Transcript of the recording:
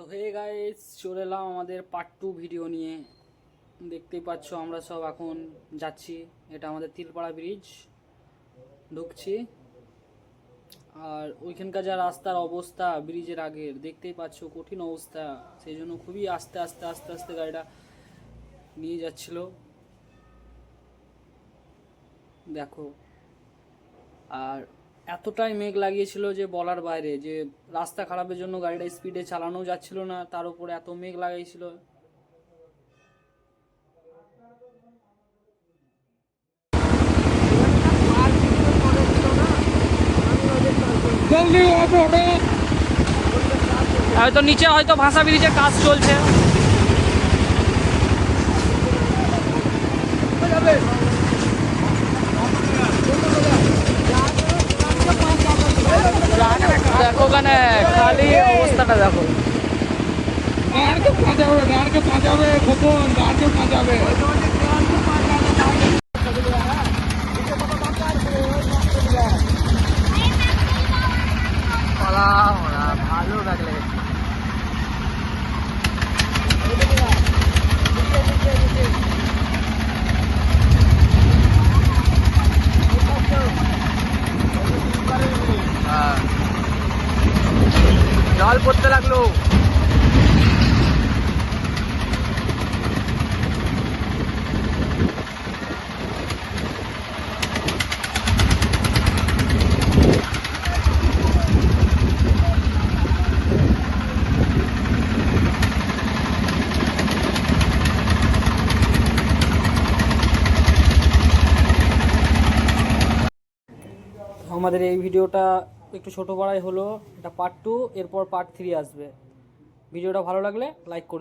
তো hey guys চলে এলাম আমাদের পার্ট টু ভিডিও নিয়ে। দেখতেই পাচ্ছ আমরা সব এখন যাচ্ছি। এটা আমাদের তিলপাড়া ব্রিজ ঢুকছি। আর ওইখানকার যা রাস্তার অবস্থা ব্রিজের আগের, দেখতেই পাচ্ছ কঠিন অবস্থা। সেই জন্য খুবই আস্তে আস্তে আস্তে আস্তে গাড়িটা নিয়ে যাচ্ছিল। দেখো। আর এতটাই মেঘ লাগিয়েছিল যে বলার বাইরে, যে রাস্তা খারাপের জন্য গাড়িটা স্পিডে চালানো যাচ্ছিল না, তার উপরে এত মেঘ লাগিয়েছিল হয়তো নিচে হয়তো ভাষা ব্রিজের কাজ চলছে। ওখানে খালি অবস্থাটা দেখো। ভালো লাগলে জল পড়তে লাগল। আমাদের এই ভিডিওটা একটু ছোটো পাড়াই হলো, এটা পার্ট টু এরপর পার্ট থ্রি আসবে ভিডিওটা ভালো লাগলে লাইক করে।